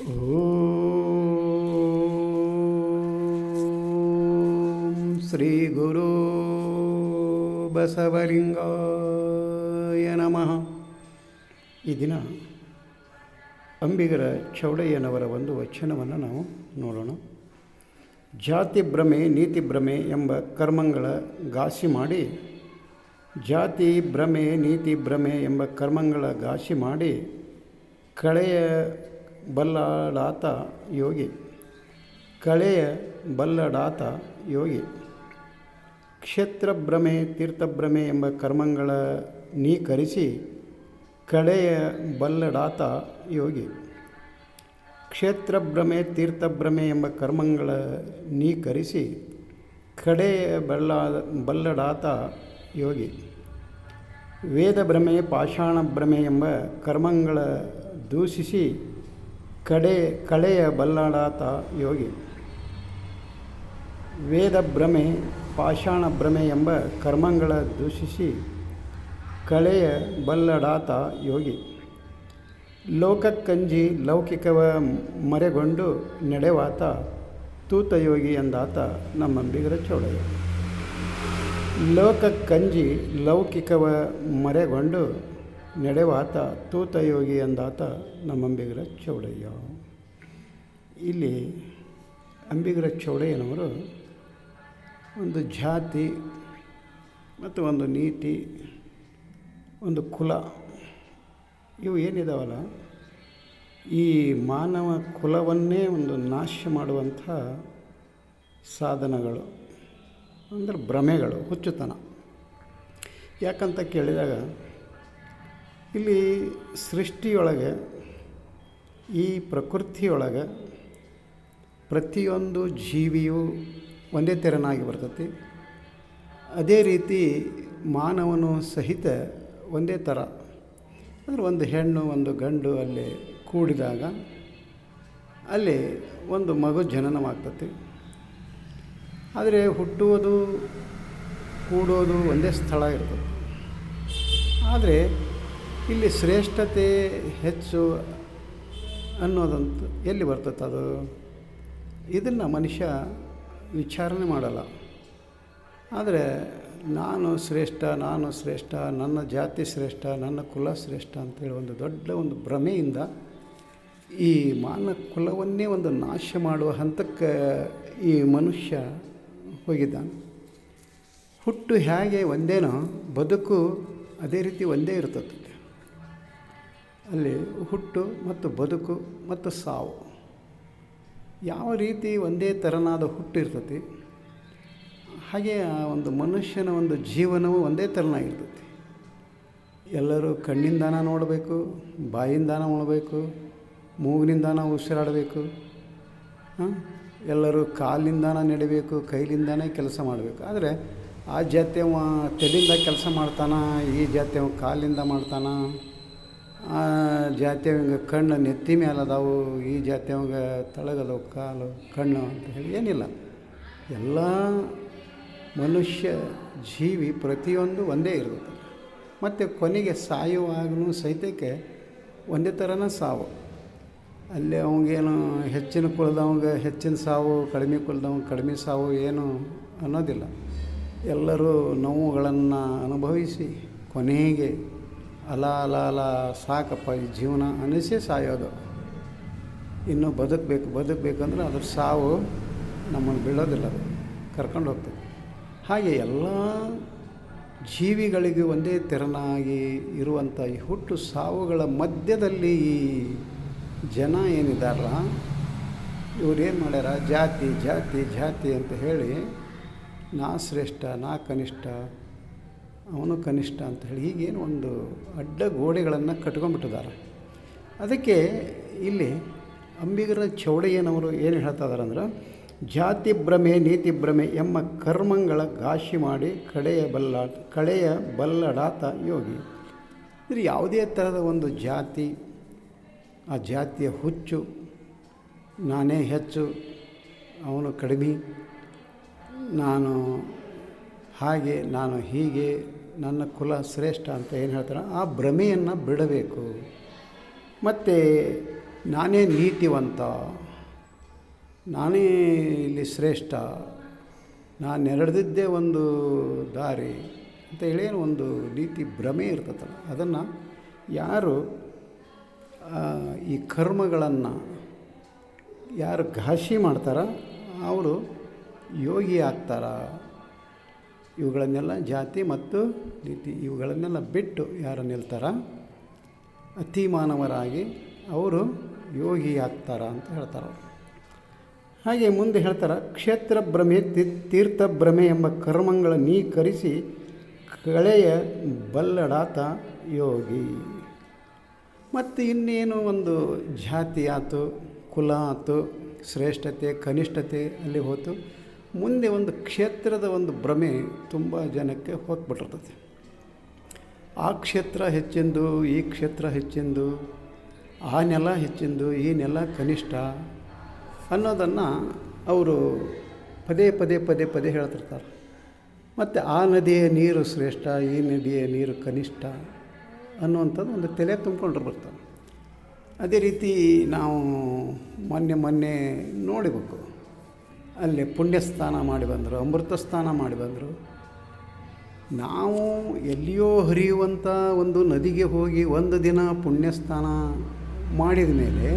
ಓಂ ಶ್ರೀ ಗುರು ಬಸವಲಿಂಗಾಯ ನಮಃ ಈ ದಿನ ಅಂಬಿಗರ ಚೌಡಯ್ಯನವರ ಒಂದು ವಚನವನ್ನು ನಾವು ನೋಡೋಣ. ಜಾತಿ ಭ್ರಮೆ, ನೀತಿ ಭ್ರಮೆ ಎಂಬ ಕರ್ಮಗಳ ಘಾಸಿ ಮಾಡಿ, ಜಾತಿ ಭ್ರಮೆ, ನೀತಿ ಭ್ರಮೆ ಎಂಬ ಕರ್ಮಗಳ ಘಾಸಿ ಮಾಡಿ, ಕಳೆಯ ಬಲ್ಲಡಾತ ಯೋಗಿ. ಕಳೆಯ ಬಲ್ಲಡಾತ ಯೋಗಿ. ಕ್ಷೇತ್ರಭ್ರಮೆ, ತೀರ್ಥಭ್ರಮೆ ಎಂಬ ಕರ್ಮಗಳ ನೀಕರಿಸಿ ಕಳೆಯ ಬಲ್ಲಡಾತ ಯೋಗಿ. ಕ್ಷೇತ್ರಭ್ರಮೆ, ತೀರ್ಥಭ್ರಮೆ ಎಂಬ ಕರ್ಮಗಳ ನೀಕರಿಸಿ ಕಡೆಯ ಬಲ್ಲ, ಬಲ್ಲಡಾತ ಯೋಗಿ. ವೇದ ಭ್ರಮೆ ಪಾಷಾಣ ಭ್ರಮೆ ಎಂಬ ಕರ್ಮಗಳ ದೂಷಿಸಿ ಕಡೆ ಕಳೆಯ ಬಲ್ಲಾಳಾತ ಯೋಗಿ. ವೇದ ಭ್ರಮೆ, ಪಾಷಾಣ ಭ್ರಮೆ ಎಂಬ ಕರ್ಮಗಳ ದೂಷಿಸಿ ಕಳೆಯ ಬಲ್ಲಡಾತ ಯೋಗಿ. ಲೋಕಕ್ಕಂಜಿ ಲೌಕಿಕವ ಮರೆಗೊಂಡು ನಡೆವಾತ ತೂತಯೋಗಿ ಎಂದಾತ ನಮ್ಮಂಬಿಗರ ಚೌಡಯ್ಯ ಲೋಕಕ್ಕಂಜಿ ಲೌಕಿಕವ ಮರೆಗೊಂಡು ನಡೆವಾತ ತೂತಯೋಗಿ ಎಂದಾತ ನಮ್ಮಂಬಿಗರ ಚೌಡಯ್ಯ. ಇಲ್ಲಿ ಅಂಬಿಗರ ಚೌಡಯ್ಯನವರು ಒಂದು ಜಾತಿ ಮತ್ತು ಒಂದು ನೀತಿ, ಒಂದು ಕುಲ, ಇವು ಏನಿದಾವಲ್ಲ, ಈ ಮಾನವ ಕುಲವನ್ನೇ ಒಂದು ನಾಶ ಮಾಡುವಂಥ ಸಾಧನಗಳು, ಅಂದರೆ ಭ್ರಮೆಗಳು, ಹುಚ್ಚುತನ. ಯಾಕಂತ ಕೇಳಿದಾಗ ಇಲ್ಲಿ ಸೃಷ್ಟಿಯೊಳಗೆ, ಈ ಪ್ರಕೃತಿಯೊಳಗೆ ಪ್ರತಿಯೊಂದು ಜೀವಿಯು ಒಂದೇ ತೆರನಾಗಿ ಬರ್ತತಿ. ಅದೇ ರೀತಿ ಮಾನವನು ಸಹಿತ ಒಂದೇ ಥರ. ಅಂದರೆ ಒಂದು ಹೆಣ್ಣು, ಒಂದು ಗಂಡು ಅಲ್ಲಿ ಕೂಡಿದಾಗ ಅಲ್ಲಿ ಒಂದು ಮಗು ಜನನವಾಗ್ತತಿ. ಆದರೆ ಹುಟ್ಟುವುದು, ಕೂಡೋದು ಒಂದೇ ಸ್ಥಳ ಇರ್ತದೆ. ಆದರೆ ಇಲ್ಲಿ ಶ್ರೇಷ್ಠತೆ ಹೆಚ್ಚು ಅನ್ನೋದಂತ ಎಲ್ಲಿ ಬರ್ತದೆ ಅದು? ಇದನ್ನು ಮನುಷ್ಯ ವಿಚಾರಣೆ ಮಾಡಲ್ಲ. ಆದರೆ ನಾನು ಶ್ರೇಷ್ಠ ನಾನು ಶ್ರೇಷ್ಠ, ನನ್ನ ಜಾತಿ ಶ್ರೇಷ್ಠ, ನನ್ನ ಕುಲ ಶ್ರೇಷ್ಠ ಅಂತೇಳಿ ಒಂದು ದೊಡ್ಡ ಒಂದು ಭ್ರಮೆಯಿಂದ ಈ ಮಾನ ಕುಲವನ್ನೇ ಒಂದು ನಾಶ ಮಾಡುವ ಹಂತಕ್ಕೆ ಈ ಮನುಷ್ಯ ಹೋಗಿದ್ದಾನೆ. ಹುಟ್ಟು ಹೇಗೆ ಒಂದೇನೋ ಬದುಕು ಅದೇ ರೀತಿ ಒಂದೇ ಇರ್ತದೆ. ಅಲ್ಲಿ ಹುಟ್ಟು ಮತ್ತು ಬದುಕು ಮತ್ತು ಸಾವು. ಯಾವ ರೀತಿ ಒಂದೇ ಥರನಾದ ಹುಟ್ಟು ಇರ್ತತಿ? ಹಾಗೆ ಆ ಒಂದು ಮನುಷ್ಯನ ಒಂದು ಜೀವನವು ಒಂದೇ ಥರನಾಗಿರ್ತೈತಿ ಎಲ್ಲರೂ ಕಣ್ಣಿಂದಾನ ನೋಡಬೇಕು, ಬಾಯಿಂದಾನ ಉಣಬೇಕು, ಮೂಗಿನಿಂದಾನ ಉಸಿರಾಡಬೇಕು ಎಲ್ಲರೂ ಕಾಲಿಂದಾನ ನಡಿಬೇಕು, ಕೈಲಿಂದಾನೇ ಕೆಲಸ ಮಾಡಬೇಕು. ಆದರೆ ಆ ಜಾತಿಯವ ತಲೆಯಿಂದ ಕೆಲಸ ಮಾಡ್ತಾನ, ಈ ಜಾತಿಯವ ಕಾಲಿಂದ ಮಾಡ್ತಾನ? ಆ ಜಾತಿಯವಂಗ ಕಣ್ಣು ನೆತ್ತಿ ಮೇಲೆ ಅದಾವು ಈ ಜಾತ್ಯವಂಗ ತಳಗದವು, ಕಾಲು, ಕಣ್ಣು ಅಂತ ಹೇಳಿ ಏನಿಲ್ಲ. ಎಲ್ಲ ಮನುಷ್ಯ ಜೀವಿ ಪ್ರತಿಯೊಂದು ಒಂದೇ ಇರುತ್ತೆ ಮತ್ತು ಕೊನೆಗೆ ಸಾಯುವಾಗಲೂ ಸಹಿತಕ್ಕೆ ಒಂದೇ ಥರನ ಸಾವು. ಅಲ್ಲಿ ಅವಂಗೇನು ಹೆಚ್ಚಿನ ಕುಳ್ದವಂಗೆ ಹೆಚ್ಚಿನ ಸಾವು, ಕಡಿಮೆ ಕುಳ್ದವಂಗೆ ಕಡಿಮೆ ಸಾವು ಏನು ಅನ್ನೋದಿಲ್ಲ. ಎಲ್ಲರೂ ನೋವುಗಳನ್ನು ಅನುಭವಿಸಿ ಕೊನೆಗೆ ಅಲ ಅಲ ಅಲ, ಸಾಕಪ್ಪ ಈ ಜೀವನ ಅನಿಸಿ ಸಾಯೋದು. ಇನ್ನೂ ಬದುಕಬೇಕು, ಬದುಕಬೇಕಂದ್ರೆ ಅದ್ರ ಸಾವು ನಮ್ಮನ್ನು ಬೀಳೋದಿಲ್ಲ ಅದು. ಕರ್ಕೊಂಡು ಹೋಗ್ತದೆ ಹಾಗೆ ಎಲ್ಲ ಜೀವಿಗಳಿಗೆ ಒಂದೇ ತೆರನಾಗಿ ಇರುವಂಥ ಈ ಹುಟ್ಟು ಸಾವುಗಳ ಮಧ್ಯದಲ್ಲಿ ಈ ಜನ ಏನಿದಾರಲ್ಲ ಇವ್ರೇನು ಮಾಡ್ಯಾರ? ಜಾತಿ ಜಾತಿ ಜಾತಿ ಅಂತ ಹೇಳಿ ನಾ ಶ್ರೇಷ್ಠ, ನಾ ಕನಿಷ್ಠ ಅವನು ಕನಿಷ್ಠ ಅಂತ ಹೇಳಿ ಈಗೇನು ಒಂದು ಅಡ್ಡ ಗೋಡೆಗಳನ್ನು ಕಟ್ಕೊಂಡ್ಬಿಟ್ಟಿದ್ದಾರೆ. ಅದಕ್ಕೆ ಇಲ್ಲಿ ಅಂಬಿಗರ ಚೌಡಯ್ಯನವರು ಏನು ಹೇಳ್ತಾ ಇದ್ದಾರೆ ಅಂದ್ರೆ, ಜಾತಿ ಭ್ರಮೆ, ನೀತಿ ಭ್ರಮೆ ಎಂಬ ಕರ್ಮಗಳ ಘಾಸಿ ಮಾಡಿ ಕಡೆಯ ಬಲ್ಲ, ಕಳೆಯ ಬಲ್ಲಡಾತ ಯೋಗಿ. ಅಂದರೆ ಯಾವುದೇ ಥರದ ಒಂದು ಜಾತಿ, ಆ ಜಾತಿಯ ಹುಚ್ಚು, ನಾನೇ ಹೆಚ್ಚು, ಅವನು ಕಡಿಮೆ, ನಾನು ಹಾಗೆ, ನಾನು ಹೀಗೆ ನನ್ನ ಕುಲ ಶ್ರೇಷ್ಠ ಅಂತ ಏನು ಹೇಳ್ತಾರೆ ಆ ಭ್ರಮೆಯನ್ನು ಬಿಡಬೇಕು. ಮತ್ತು ನಾನೇ ನೀತಿವಂತ, ನಾನೇ ಇಲ್ಲಿ ಶ್ರೇಷ್ಠ, ನಾನು ನೆರೆದಿದ್ದೇ ಒಂದು ದಾರಿ ಅಂತ ಹೇಳಿ ಒಂದು ನೀತಿ ಭ್ರಮೆ ಇರ್ತದಲ್ಲ, ಅದನ್ನು ಯಾರು ಈ ಕರ್ಮಗಳನ್ನು ಯಾರು ಘಾಸಿ ಮಾಡ್ತಾರ, ಅವರು ಯೋಗಿ ಆಗ್ತಾರ? ಇವುಗಳನ್ನೆಲ್ಲ ಜಾತಿ ಮತ್ತು ನೀತಿ, ಇವುಗಳನ್ನೆಲ್ಲ ಬಿಟ್ಟು ಯಾರು ನಿಲ್ತಾರ? ಅತಿ ಮಾನವರಾಗಿ ಅವರು ಯೋಗಿ ಆಗ್ತಾರ ಅಂತ ಹೇಳ್ತಾರೆ. ಹಾಗೆ ಮುಂದೆ ಹೇಳ್ತಾರೆ, ಕ್ಷೇತ್ರ ಭ್ರಮೆ ತೀರ್ಥ ಭ್ರಮೆ ಎಂಬ ಕರ್ಮಗಳ ನೀಕರಿಸಿ ಕಳೆಯ ಬಲ್ಲಡಾತ ಯೋಗಿ. ಮತ್ತು ಇನ್ನೇನು ಒಂದು ಜಾತಿ ಆತು ಕುಲ ಆತು, ಶ್ರೇಷ್ಠತೆ, ಕನಿಷ್ಠತೆ ಅಲ್ಲಿ ಹೋತು? ಮುಂದೆ ಒಂದು ಕ್ಷೇತ್ರದ ಒಂದು ಭ್ರಮೆ ತುಂಬ ಜನಕ್ಕೆ ಹೋಗ್ಬಿಟ್ಟಿರ್ತದೆ. ಆ ಕ್ಷೇತ್ರ ಹೆಚ್ಚೆಂದು, ಈ ಕ್ಷೇತ್ರ ಹೆಚ್ಚೆಂದು, ಆ ನೆಲ ಹೆಚ್ಚೆಂದು, ಈ ನೆಲ ಕನಿಷ್ಠ ಅನ್ನೋದನ್ನು ಅವರು ಪದೇ ಪದೇ ಪದೇ ಪದೇ ಹೇಳ್ತಿರ್ತಾರೆ. ಮತ್ತು ಆ ನದಿಯ ನೀರು ಶ್ರೇಷ್ಠ, ಈ ನದಿಯ ನೀರು ಕನಿಷ್ಠ ಅನ್ನುವಂಥದ್ದು ಒಂದು ತಲೆ ತುಂಬ್ಕೊಂಡ್ರೆ ಬರ್ತಾರೆ ಅದೇ ರೀತಿ ನಾವು ಮೊನ್ನೆ ಮೊನ್ನೆ ನೋಡಬೇಕು. ಅಲ್ಲಿ ಪುಣ್ಯಸ್ಥಾನ ಮಾಡಿ ಬಂದರು ಅಮೃತ ಸ್ನಾನ ಮಾಡಿ ಬಂದರು. ನಾವು ಎಲ್ಲಿಯೋ ಹರಿಯುವಂಥ ಒಂದು ನದಿಗೆ ಹೋಗಿ ಒಂದು ದಿನ ಪುಣ್ಯಸ್ನಾನ ಮಾಡಿದ ಮೇಲೆ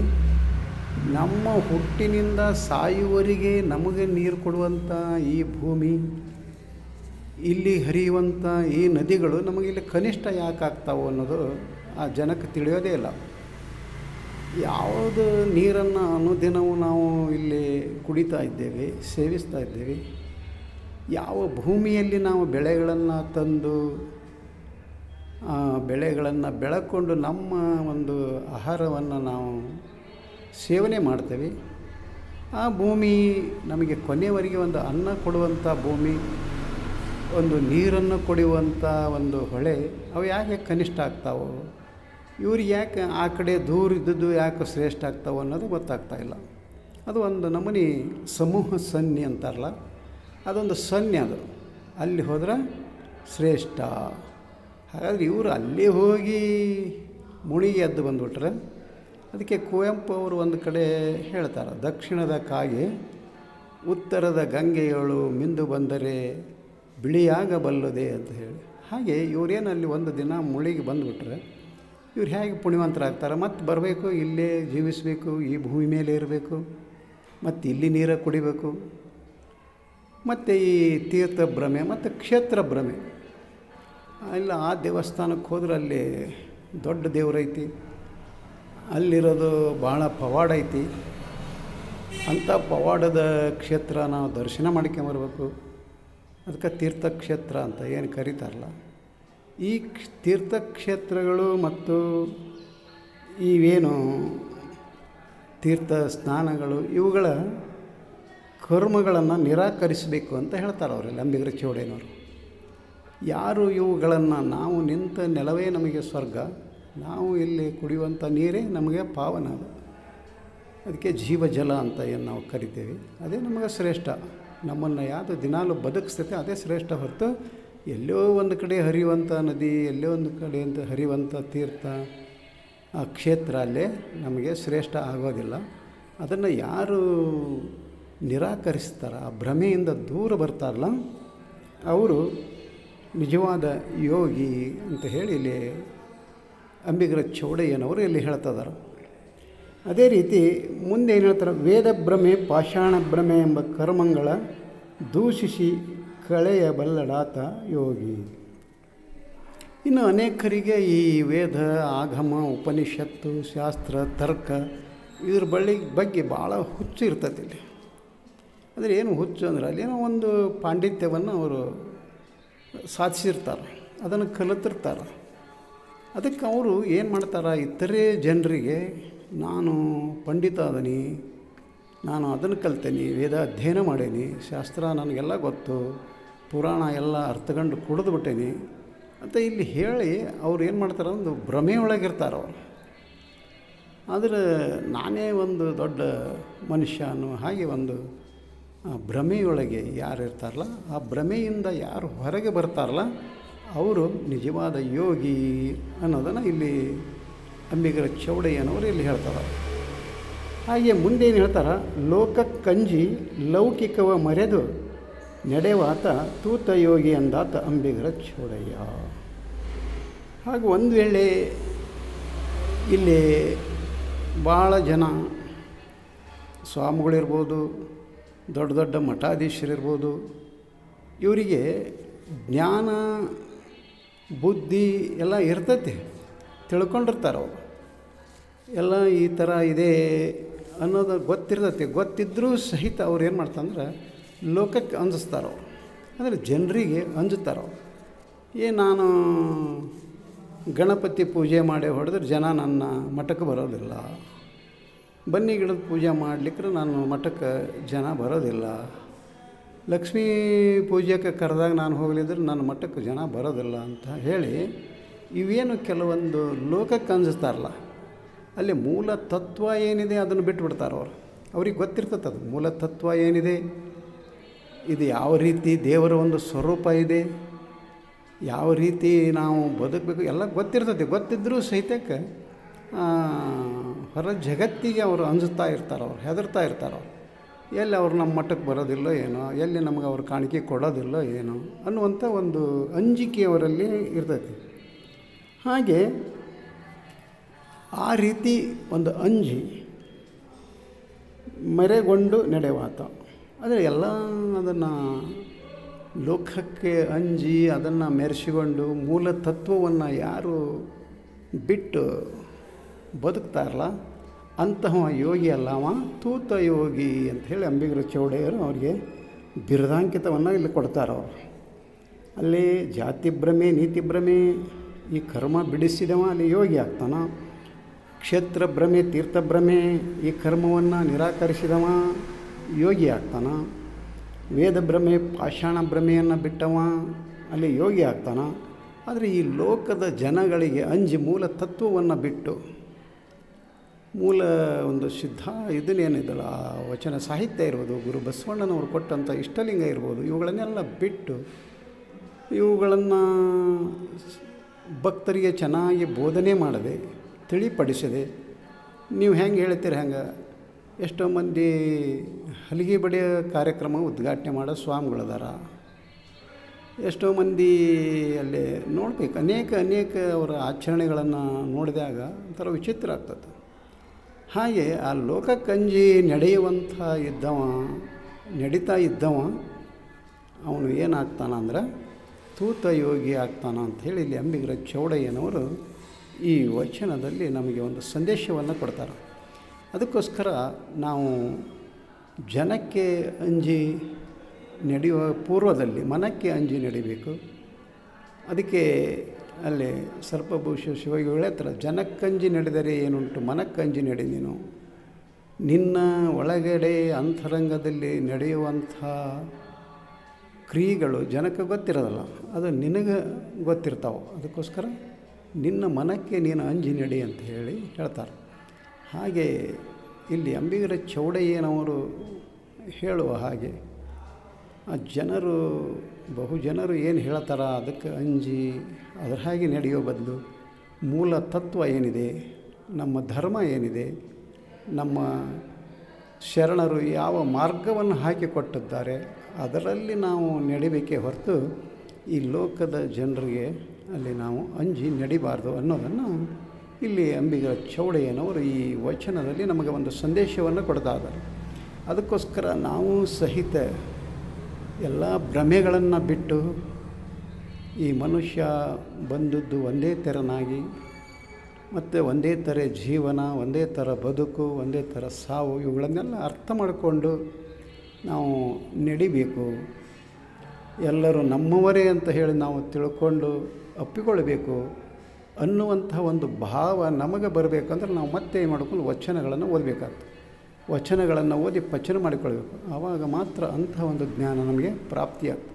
ನಮ್ಮ ಹುಟ್ಟಿನಿಂದ ಸಾಯುವರಿಗೆ ನಮಗೆ ನೀರು ಕೊಡುವಂಥ ಈ ಭೂಮಿ, ಇಲ್ಲಿ ಹರಿಯುವಂಥ ಈ ನದಿಗಳು ನಮಗೆ ಇಲ್ಲಿ ಕನಿಷ್ಠ ಯಾಕೆ ಆಗ್ತಾವೆ ಅನ್ನೋದು ಆ ಜನಕ್ಕೆ ತಿಳಿಯೋದೇ ಇಲ್ಲ. ಯಾವುದು ನೀರನ್ನು ಅನುದಿನವೂ ನಾವು ಇಲ್ಲಿ ಕುಡಿತಾ ಇದ್ದೇವೆ, ಸೇವಿಸ್ತಾ ಇದ್ದೇವೆ. ಯಾವ ಭೂಮಿಯಲ್ಲಿ ನಾವು ಬೆಳೆಗಳನ್ನು ತಂದು ಬೆಳೆಗಳನ್ನು ಬೆಳಕೊಂಡು ನಮ್ಮ ಒಂದು ಆಹಾರವನ್ನು ನಾವು ಸೇವನೆ ಮಾಡ್ತೇವೆ. ಆ ಭೂಮಿ ನಮಗೆ ಕೊನೆಯವರೆಗೆ ಒಂದು ಅನ್ನ ಕೊಡುವಂಥ ಭೂಮಿ, ಒಂದು ನೀರನ್ನು ಕೊಡುವಂಥ ಒಂದು ಹೊಳೆ, ಅವು ಯಾಕೆ ಕನಿಷ್ಠ ಆಗ್ತಾವೋ? ಇವ್ರು ಯಾಕೆ ಆ ಕಡೆ ದೂರ ಇದ್ದದ್ದು ಯಾಕೆ ಶ್ರೇಷ್ಠ ಆಗ್ತಾವೆ ಅನ್ನೋದು ಗೊತ್ತಾಗ್ತಾ ಇಲ್ಲ. ಅದು ಒಂದು ನಮೂನಿ ಸಮೂಹ ಸನ್ನಿ ಅಂತಾರಲ್ಲ, ಅದೊಂದು ಸನ್ನಿ ಅದು. ಅಲ್ಲಿ ಹೋದ್ರೆ ಶ್ರೇಷ್ಠ. ಹಾಗಾದ್ರೆ ಇವರು ಅಲ್ಲೇ ಹೋಗಿ ಮುಣಿಗೆ ಎದ್ದು ಬಂದುಬಿಟ್ರೆ ಅದಕ್ಕೆ ಕುವೆಂಪು ಅವರು ಒಂದು ಕಡೆ ಹೇಳ್ತಾರೆ, ದಕ್ಷಿಣದ ಕಾಗೆ ಉತ್ತರದ ಗಂಗೆಯಳು ಮಿಂದು ಬಂದರೆ ಬಿಳಿಯಾಗಬಲ್ಲದೆ ಅಂತ ಹೇಳಿ. ಹಾಗೆ ಇವರೇನಲ್ಲಿ ಒಂದು ದಿನ ಮುಳಿಗೆ ಬಂದುಬಿಟ್ರೆ ಇವ್ರು ಹೇಗೆ ಪುಣ್ಯವಂತರಾಗ್ತಾರೆ ಮತ್ತು ಬರಬೇಕು, ಇಲ್ಲೇ ಜೀವಿಸಬೇಕು, ಈ ಭೂಮಿ ಮೇಲೆ ಇರಬೇಕು ಮತ್ತು ಇಲ್ಲಿ ನೀರ ಕುಡಿಬೇಕು, ಮತ್ತು ಈ ತೀರ್ಥ ಭ್ರಮೆ, ಮತ್ತು ಕ್ಷೇತ್ರ ಭ್ರಮೆ. ಇಲ್ಲ, ಆ ದೇವಸ್ಥಾನಕ್ಕೆ ಹೋದ್ರೆ ಅಲ್ಲಿ ದೊಡ್ಡ ದೇವರೈತಿ ಅಲ್ಲಿರೋದು ಭಾಳ ಪವಾಡ ಐತಿ. ಅಂಥ ಪವಾಡದ ಕ್ಷೇತ್ರ ನಾವು ದರ್ಶನ ಮಾಡ್ಕೊಂಬರ್ಬೇಕು. ಅದಕ್ಕೆ ತೀರ್ಥಕ್ಷೇತ್ರ ಅಂತ ಏನು ಕರೀತಾರಲ್ಲ. ಈ ಕ್ಷ- ತೀರ್ಥಕ್ಷೇತ್ರಗಳು ಮತ್ತು ಇವೇನು ತೀರ್ಥ ಸ್ನಾನಗಳು, ಇವುಗಳ ಕರ್ಮಗಳನ್ನು ನಿರಾಕರಿಸಬೇಕು ಅಂತ ಹೇಳ್ತಾರೆ ಅವರು ಅಂಬಿಗರ ಚೌಡೇನವರು ಯಾರು ಇವುಗಳನ್ನು ನಾವು ನಿಂತ ನೆಲವೇ ನಮಗೆ ಸ್ವರ್ಗ, ನಾವು ಇಲ್ಲಿ ಕುಡಿಯುವಂಥ ನೀರೇ ನಮಗೆ ಪಾವನ ಅದು. ಅದಕ್ಕೆ ಜೀವಜಲ ಅಂತ ಏನು ನಾವು ಕರಿತೇವೆ. ಅದೇ ನಮಗೆ ಶ್ರೇಷ್ಠ. ನಮ್ಮನ್ನು ಯಾವುದು ದಿನಾಲು ಬದುಕಿಸ್ತೈತೆ, ಅದೇ ಶ್ರೇಷ್ಠ ಹೊರತು ಎಲ್ಲೋ ಒಂದು ಕಡೆ ಹರಿಯುವಂಥ ನದಿ, ಎಲ್ಲೋ ಒಂದು ಕಡೆ ಅಂತ ಹರಿಯುವಂಥ ತೀರ್ಥ, ಆ ಕ್ಷೇತ್ರ ಅಲ್ಲೇ ನಮಗೆ ಶ್ರೇಷ್ಠ ಆಗೋದಿಲ್ಲ. ಅದನ್ನು ಯಾರು ನಿರಾಕರಿಸ್ತಾರ, ಆ ಭ್ರಮೆಯಿಂದ ದೂರ ಬರ್ತಾರಲ್ಲ, ಅವರು ನಿಜವಾದ ಯೋಗಿ ಅಂತ ಹೇಳಿ ಇಲ್ಲಿ ಅಂಬಿಗರ ಚೌಡಯ್ಯನವರು ಇಲ್ಲಿ ಹೇಳ್ತಿದ್ದಾರೆ ಅದೇ ರೀತಿ ಮುಂದೆ ಏನು ಹೇಳ್ತಾರೆ, ವೇದ ಭ್ರಮೆ, ಪಾಷಾಣ ಭ್ರಮೆ ಎಂಬ ಕರ್ಮಗಳ ದೂಷಿಸಿ ಕಳೆಯ ಬಲ್ಲಡಾತ ಯೋಗಿ. ಇನ್ನು ಅನೇಕರಿಗೆ ಈ ವೇದ, ಆಗಮ, ಉಪನಿಷತ್ತು, ಶಾಸ್ತ್ರ, ತರ್ಕ ಇದ್ರ ಬಳ್ಳಿ ಬಗ್ಗೆ ಭಾಳ ಹುಚ್ಚು ಇರ್ತದೆ ಇಲ್ಲಿ. ಅಂದರೆ ಏನು ಹುಚ್ಚು ಅಂದ್ರೆ ಅಲ್ಲೇನೋ ಒಂದು ಪಾಂಡಿತ್ಯವನ್ನು ಅವರು ಸಾಧಿಸಿರ್ತಾರೆ, ಅದನ್ನು ಕಲಿತಿರ್ತಾರೆ ಅದಕ್ಕೆ ಅವರು ಏನು ಮಾಡ್ತಾರೆ, ಇತರೆ ಜನರಿಗೆ, ನಾನು ಪಂಡಿತ ಅದನಿ ನಾನು ಅದನ್ನು ಕಲ್ತೇನೆ, ವೇದ ಅಧ್ಯಯನ ಮಾಡೇನಿ, ಶಾಸ್ತ್ರ ನನಗೆಲ್ಲ ಗೊತ್ತು, ಪುರಾಣ ಎಲ್ಲ ಅರ್ಥಗಂಡು ಕುಡಿದು ಬಿಟ್ಟೇನಿ. ಅಂತ ಇಲ್ಲಿ ಹೇಳಿ ಅವ್ರು ಏನು ಮಾಡ್ತಾರೆ ಒಂದು ಭ್ರಮೆಯೊಳಗಿರ್ತಾರೆ ಅವರು. ಆದರೆ ನಾನೇ ಒಂದು ದೊಡ್ಡ ಮನುಷ್ಯ ಅನ್ನೋ ಹಾಗೆ ಒಂದು, ಆ ಭ್ರಮೆಯೊಳಗೆ ಯಾರು ಇರ್ತಾರಲ್ಲ, ಆ ಭ್ರಮೆಯಿಂದ ಯಾರು ಹೊರಗೆ ಬರ್ತಾರಲ್ಲ, ಅವರು ನಿಜವಾದ ಯೋಗಿ ಅನ್ನೋದನ್ನು ಇಲ್ಲಿ ಅಂಬಿಗರ ಚೌಡಯ್ಯನವರು ಇಲ್ಲಿ ಹೇಳ್ತಾರೆ. ಹಾಗೆ ಮುಂದೆ ಏನು ಹೇಳ್ತಾರ ಲೋಕಕ್ಕಂಜಿ ಲೌಕಿಕವ ಮರೆದು ನಡೆವಾತ ತೂತ ಯೋಗಿ ಅಂದಾತ ಅಂಬಿಗರ ಚೋಡಯ್ಯ. ಹಾಗೂ ಒಂದು ವೇಳೆ ಇಲ್ಲಿ ಭಾಳ ಜನ ಸ್ವಾಮಿಗಳಿರ್ಬೋದು, ದೊಡ್ಡ ದೊಡ್ಡ ಮಠಾಧೀಶರಿರ್ಬೋದು, ಇವರಿಗೆ ಜ್ಞಾನ, ಬುದ್ಧಿ ಎಲ್ಲ ಇರ್ತೈತಿ, ತಿಳ್ಕೊಂಡಿರ್ತಾರೆ ಅವರು. ಎಲ್ಲ ಈ ಥರ ಇದೆ ಅನ್ನೋದು ಗೊತ್ತಿರ್ತೈತಿ. ಗೊತ್ತಿದ್ದರೂ ಸಹಿತ ಅವ್ರು ಏನು ಮಾಡ್ತಂದ್ರೆ ಲೋಕಕ್ಕೆ ಅಂಜಿಸ್ತಾರೆ ಅವರು. ಅಂದರೆ ಜನರಿಗೆ ಅಂಜುತ್ತಾರೆ ಅವರು. ಏ, ನಾನು ಗಣಪತಿ ಪೂಜೆ ಮಾಡಿ ಹೊಡೆದ್ರೆ ಜನ ನನ್ನ ಮಠಕ್ಕೆ ಬರೋದಿಲ್ಲ. ಬನ್ನಿ ಗಿಡದ ಪೂಜೆ ಮಾಡಲಿಕ್ಕೆ ನಾನು ಮಠಕ್ಕೆ ಜನ ಬರೋದಿಲ್ಲ. ಲಕ್ಷ್ಮೀ ಪೂಜೆಗೆ ಕರೆದಾಗ ನಾನು ಹೋಗಲಿದ್ರೆ ನನ್ನ ಮಠಕ್ಕೆ ಜನ ಬರೋದಿಲ್ಲ ಅಂತ ಹೇಳಿ ಇವೇನು ಕೆಲವೊಂದು ಲೋಕಕ್ಕೆ ಅಂಜಿಸ್ತಾರಲ್ಲ. ಅಲ್ಲಿ ಮೂಲ ತತ್ವ ಏನಿದೆ ಅದನ್ನು ಬಿಟ್ಬಿಡ್ತಾರೆ ಅವರು. ಅವ್ರಿಗೆ ಗೊತ್ತಿರ್ತದೆ ಅದು. ಮೂಲ ತತ್ವ ಏನಿದೆ? ಇದು ಯಾವ ರೀತಿ ದೇವರ ಒಂದು ಸ್ವರೂಪ ಇದೆ? ಯಾವ ರೀತಿ ನಾವು ಬದುಕಬೇಕು? ಎಲ್ಲ ಗೊತ್ತಿರ್ತದೆ. ಗೊತ್ತಿದ್ದರೂ ಸಹಿತಕ್ಕೆ ಹೊರ ಜಗತ್ತಿಗೆ ಅವರು ಅಂಜುತ್ತಾ ಇರ್ತಾರೆ, ಅವ್ರು ಹೆದರ್ತಾ ಇರ್ತಾರೆ ಅವ್ರು ಎಲ್ಲಿ ಅವ್ರು ನಮ್ಮ ಮಟ್ಟಕ್ಕೆ ಬರೋದಿಲ್ಲೋ ಏನೋ, ಎಲ್ಲಿ ನಮಗೆ ಅವ್ರು ಕಾಣಿಕೆ ಕೊಡೋದಿಲ್ಲೋ ಏನೋ ಅನ್ನುವಂಥ ಒಂದು ಅಂಜಿಕೆ ಅವರಲ್ಲಿ ಇರ್ತೈತಿ ಹಾಗೆ ಆ ರೀತಿ ಒಂದು ಅಂಜಿ ಮರೆಗೊಂಡು ನಡೆವಾತ. ಆದರೆ ಎಲ್ಲ ಅದನ್ನು ಲೋಕಕ್ಕೆ ಅಂಜಿ ಅದನ್ನು ಮೆರೆಸಿಕೊಂಡು ಮೂಲ ತತ್ವವನ್ನು ಯಾರು ಬಿಟ್ಟು ಬದುಕ್ತಾರಲ್ಲ ಅಂತಹ ಯೋಗಿ ಅಲ್ಲ ತೂತ ಯೋಗಿ ಅಂಥೇಳಿ ಅಂಬಿಗರ ಚೌಡೆಯರು ಅವರಿಗೆ ಬಿರುದಾಂಕಿತವನ್ನು ಇಲ್ಲಿ ಕೊಡ್ತಾರೆ ಅವರು. ಅಲ್ಲಿ ಜಾತಿ ಭ್ರಮೆ, ನೀತಿ ಭ್ರಮೆ, ಈ ಕರ್ಮ ಬಿಡಿಸಿದವ ಅಲ್ಲಿ ಯೋಗಿ ಆಗ್ತಾನ. ಕ್ಷೇತ್ರ ಭ್ರಮೆ, ತೀರ್ಥ ಭ್ರಮೆ ಈ ಕರ್ಮವನ್ನು ನಿರಾಕರಿಸಿದವ, ಯೋಗಿ ಆಗ್ತಾನ. ವೇದ ಭ್ರಮೆ, ಪಾಷಾಣ ಭ್ರಮೆಯನ್ನು ಬಿಟ್ಟವ, ಅಲ್ಲಿ ಯೋಗಿ ಆಗ್ತಾನ. ಆದರೆ ಈ ಲೋಕದ ಜನಗಳಿಗೆ ಅಂಜಿ ಮೂಲ ತತ್ವವನ್ನು ಬಿಟ್ಟು, ಮೂಲ ಒಂದು ಸಿದ್ಧ ಇದನ್ನೇನಿದಲ್ಲ, ಆ ವಚನ ಸಾಹಿತ್ಯ ಇರ್ಬೋದು, ಗುರು ಬಸವಣ್ಣನವರು ಕೊಟ್ಟಂಥ ಇಷ್ಟಲಿಂಗ ಇರ್ಬೋದು, ಇವುಗಳನ್ನೆಲ್ಲ ಬಿಟ್ಟು, ಇವುಗಳನ್ನು ಭಕ್ತರಿಗೆ ಚೆನ್ನಾಗಿ ಬೋಧನೆ ಮಾಡದೆ ತಿಳಿಪಡಿಸದೆ ನೀವು ಹೆಂಗೆ ಹೇಳ್ತೀರಿ ಹೆಂಗೆ? ಎಷ್ಟೋ ಮಂದಿ ಹಲಿಗೆ ಬಡಿಯೋ ಕಾರ್ಯಕ್ರಮ ಉದ್ಘಾಟನೆ ಮಾಡೋ ಸ್ವಾಮಿಗಳದಾರ. ಎಷ್ಟೋ ಮಂದಿ ಅಲ್ಲಿ ನೋಡ್ಬೇಕು. ಅನೇಕ ಅನೇಕ ಅವರ ಆಚರಣೆಗಳನ್ನು ನೋಡಿದಾಗ ಒಂಥರ ವಿಚಿತ್ರ ಆಗ್ತದೆ. ಹಾಗೆ ಆ ಲೋಕಕ್ಕಂಜಿ ನಡೆಯುವಂಥ ಇದ್ದವ, ನಡೀತಾ ಇದ್ದವ, ಅವನು ಏನಾಗ್ತಾನ ಅಂದ್ರೆ ತೂತ ಯೋಗಿ ಆಗ್ತಾನ ಅಂಥೇಳಿ ಇಲ್ಲಿ ಅಂಬಿಗರ ಚೌಡಯ್ಯನವರು ಈ ವಚನದಲ್ಲಿ ನಮಗೆ ಒಂದು ಸಂದೇಶವನ್ನು ಕೊಡ್ತಾರೆ. ಅದಕ್ಕೋಸ್ಕರ ನಾವು ಜನಕ್ಕೆ ಅಂಜಿ ನಡೆಯುವ ಪೂರ್ವದಲ್ಲಿ ಮನಕ್ಕೆ ಅಂಜಿ ನಡಿಬೇಕು. ಅದಕ್ಕೆ ಅಲ್ಲಿ ಸರ್ಪಭೂಷ ಶಿವಯೋಗಿ ಹತ್ರ ಜನಕ್ಕಂಜಿ ನಡೆದರೆ ಏನುಂಟು? ಮನಕ್ಕಂಜಿ ನಡೆ ನೀನು. ನಿನ್ನ ಒಳಗಡೆ ಅಂತರಂಗದಲ್ಲಿ ನಡೆಯುವಂಥ ಕ್ರಿಯೆಗಳು ಜನಕ್ಕೆ ಗೊತ್ತಿರೋದಲ್ಲ. ಅದು ನಿನಗೆ ಗೊತ್ತಿರ್ತಾವೆ. ಅದಕ್ಕೋಸ್ಕರ ನಿನ್ನ ಮನಕ್ಕೆ ನೀನು ಅಂಜಿ ನಡಿ ಅಂತ ಹೇಳಿ ಹೇಳ್ತಾರೆ. ಹಾಗೆ ಇಲ್ಲಿ ಅಂಬಿಗರ ಚೌಡಯ್ಯನವರು ಹೇಳುವ ಹಾಗೆ, ಆ ಜನರು, ಬಹು ಜನರು ಏನು ಹೇಳ್ತಾರ, ಅದಕ್ಕೆ ಅಂಜಿ, ಅದರ ಹಾಗೆ ನಡೆಯೋ ಬದಲು ಮೂಲ ತತ್ವ ಏನಿದೆ, ನಮ್ಮ ಧರ್ಮ ಏನಿದೆ, ನಮ್ಮ ಶರಣರು ಯಾವ ಮಾರ್ಗವನ್ನು ಹಾಕಿಕೊಟ್ಟಿದ್ದಾರೆ, ಅದರಲ್ಲಿ ನಾವು ನಡಿಬೇಕೇ ಹೊರತು ಈ ಲೋಕದ ಜನರಿಗೆ ಅಲ್ಲಿ ನಾವು ಅಂಜಿ ನಡಿಬಾರ್ದು ಅನ್ನೋದನ್ನು ಇಲ್ಲಿ ಅಂಬಿಗರ ಚೌಡಯ್ಯನವರು ಈ ವಚನದಲ್ಲಿ ನಮಗೆ ಒಂದು ಸಂದೇಶವನ್ನು ಕೊಡ್ತಾ ಅದಕ್ಕೋಸ್ಕರ ನಾವು ಸಹಿತ ಎಲ್ಲ ಭ್ರಮೆಗಳನ್ನು ಬಿಟ್ಟು ಈ ಮನುಷ್ಯ ಬಂದದ್ದು ಒಂದೇ ತೆರನಾಗಿ, ಮತ್ತು ಒಂದೇ ಥರ ಜೀವನ, ಒಂದೇ ಥರ ಬದುಕು, ಒಂದೇ ಥರ ಸಾವು, ಇವುಗಳನ್ನೆಲ್ಲ ಅರ್ಥ ಮಾಡಿಕೊಂಡು ನಾವು ನಡಿಬೇಕು. ಎಲ್ಲರೂ ನಮ್ಮವರೇ ಅಂತ ಹೇಳಿ ನಾವು ತಿಳ್ಕೊಂಡು ಅಪ್ಪಿಕೊಳ್ಬೇಕು ಅನ್ನುವಂಥ ಒಂದು ಭಾವ ನಮಗೆ ಬರಬೇಕಂದ್ರೆ ನಾವು ಮತ್ತೆ ಏನು ಮಾಡ್ಕೊಂಡು ವಚನಗಳನ್ನು ಓದಬೇಕಾಗ್ತದೆ. ವಚನಗಳನ್ನು ಓದಿ ಪಚನ ಮಾಡಿಕೊಳ್ಬೇಕು. ಆವಾಗ ಮಾತ್ರ ಅಂಥ ಒಂದು ಜ್ಞಾನ ನಮಗೆ ಪ್ರಾಪ್ತಿಯಾಗ್ತದೆ.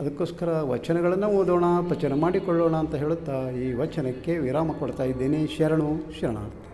ಅದಕ್ಕೋಸ್ಕರ ವಚನಗಳನ್ನು ಓದೋಣ, ಪಚನ ಮಾಡಿಕೊಳ್ಳೋಣ ಅಂತ ಹೇಳುತ್ತಾ ಈ ವಚನಕ್ಕೆ ವಿರಾಮ ಕೊಡ್ತಾ ಇದ್ದೇನೆ. ಶರಣು ಶರಣಾರ್ಥಿ.